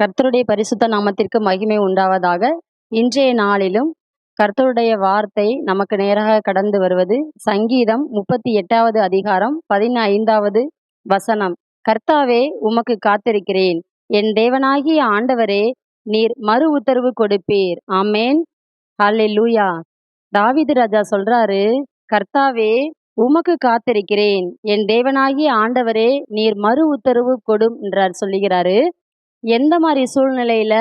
கர்த்தருடைய பரிசுத்த நாமத்திற்கு மகிமை உண்டாவதாக. இன்றைய நாளிலும் கர்த்தருடைய வார்த்தை நமக்கு நேராக கடந்து வருவது சங்கீதம் முப்பத்தி எட்டாவது அதிகாரம் பதினைந்தாவது வசனம். கர்த்தாவே உமக்கு காத்திருக்கிறேன். என் தேவனாகிய ஆண்டவரே நீர் மறு உத்தரவு கொடுப்பீர். ஆமேன். ஹல்லே லூயா தாவிது ராஜா சொல்றாரு கர்த்தாவே உமக்கு காத்திருக்கிறேன். என் தேவனாகிய ஆண்டவரே நீர் மறு உத்தரவு கொடும் என்றார் சொல்லுகிறாரு. எந்த மாதிரி சூழ்நிலையில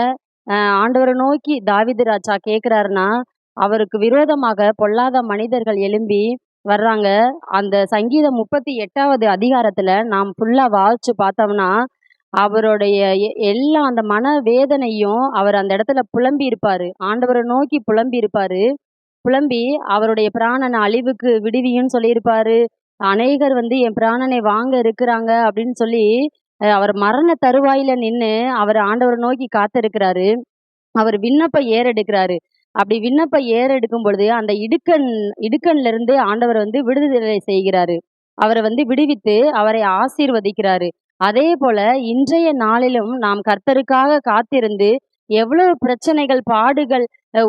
ஆண்டவரை நோக்கி தாவிது ராஜா கேட்கிறாருன்னா அவருக்கு விரோதமாக பொல்லாத மனிதர்கள் எழும்பி வர்றாங்க. அந்த சங்கீதம் முப்பத்தி எட்டாவது அதிகாரத்துல நாம் ஃபுல்லா வாசிச்சு பார்த்தோம்னா அவருடைய எல்லா அந்த மன வேதனையும் அவர் அந்த இடத்துல புலம்பி இருப்பாரு. ஆண்டவரை நோக்கி புலம்பி இருப்பாரு. புலம்பி அவருடைய பிராணனை அழிவுக்கு விடுவியும் சொல்லியிருப்பாரு. அநேகர் வந்து என் பிராணனை வாங்க இருக்கிறாங்க அப்படின்னு சொல்லி அவர் மரண தருவாயில நின்று அவர் ஆண்டவரை நோக்கி காத்திருக்கிறாரு. அவர் விண்ணப்ப ஏறெடுக்கிறாரு. அப்படி விண்ணப்ப ஏறெடுக்கும் பொழுது அந்த இடுக்கன் இடுக்கன்ல இருந்து ஆண்டவர் வந்து விடுதலை செய்கிறாரு. அவரை வந்து விடுவித்து அவரை ஆசீர்வதிக்கிறாரு. அதே போல இன்றைய நாளிலும் நாம் கர்த்தருக்காக காத்திருந்து எவ்வளவு பிரச்சனைகள் பாடுகள்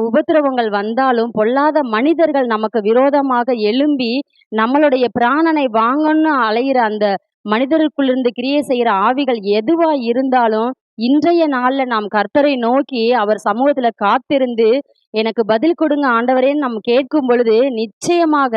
உபத்திரவங்கள் வந்தாலும் பொல்லாத மனிதர்கள் நமக்கு விரோதமாக எழும்பி நம்மளுடைய பிராணனை வாங்கணும்னு அலையிற அந்த மனிதருக்குள்ளிருந்து கிரியை செய்கிற ஆவிகள் எதுவா இருந்தாலும் இன்றைய நாள்ல நாம் கர்த்தரை நோக்கி அவர் சமூகத்துல காத்திருந்து எனக்கு பதில் கொடுங்க ஆண்டவரேன்னு நம்ம கேட்கும் பொழுது நிச்சயமாக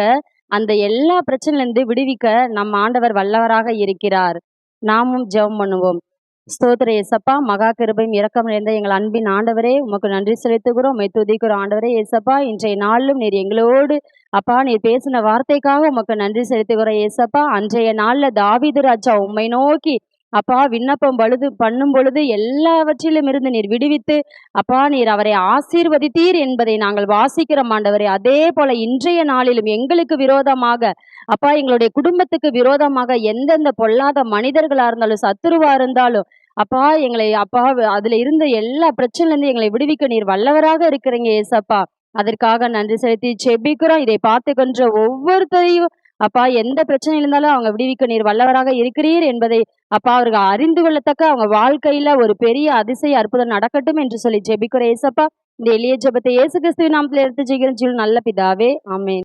அந்த எல்லா பிரச்சனையிலிருந்து விடுவிக்க நம் ஆண்டவர் வல்லவராக இருக்கிறார். நாமும் ஜெபம் பண்ணுவோம். ஸ்தோத்திர எசப்பா மகா கிருபையும் இறக்கம் நிறைந்த எங்கள் அன்பின் ஆண்டவரே உமக்கு நன்றி செலுத்துகிறோம். உமை துதிக்கிறோம் ஆண்டவரே ஏசப்பா இன்றைய நாளிலும் நீர் எங்களோடு அப்பா நீர் பேசின வார்த்தைக்காக உமக்கு நன்றி செலுத்துகிறோம் ஏசப்பா அன்றைய நாளில் தாவிது ராஜா உம்மை நோக்கி அப்பா விண்ணப்பம் பழுது பண்ணும் பொழுது எல்லாவற்றிலும் இருந்து நீர் விடுவித்து அப்பா நீர் அவரை ஆசீர்வதித்தீர் என்பதை நாங்கள் வாசிக்கிறோம் ஆண்டவரே. அதே போல இன்றைய நாளிலும் எங்களுக்கு விரோதமாக அப்பா எங்களுடைய குடும்பத்துக்கு விரோதமாக எந்தெந்த பொல்லாத மனிதர்களா இருந்தாலும் சத்துருவா இருந்தாலும் அப்பா எங்களை அப்பா அதுல இருந்த எல்லா பிரச்சனையிலேருந்து எங்களை விடுவிக்க நீர் வல்லவராக இருக்கிறீங்க ஏசப்பா. அதற்காக நன்றி செலுத்தி செபிக்கிறோம். இதை பார்த்துக்கின்ற ஒவ்வொருத்தரையும் அப்பா எந்த பிரச்சனை இருந்தாலும் அவங்க விடுவிக்க நீர் வல்லவராக இருக்கிறீர் என்பதை அப்பா அவர்கள் அறிந்து கொள்ளத்தக்க அவங்க வாழ்க்கையில ஒரு பெரிய அதிசய அற்புதம் நடக்கட்டும் என்று சொல்லி ஜெபிக்கிற ஏசப்பா இந்த எளிய ஜபத்தை இயேசு கிறிஸ்துவின் நாமத்தில் எடுத்து செய்கிறேன் நல்ல பிதாவே ஆமேன்.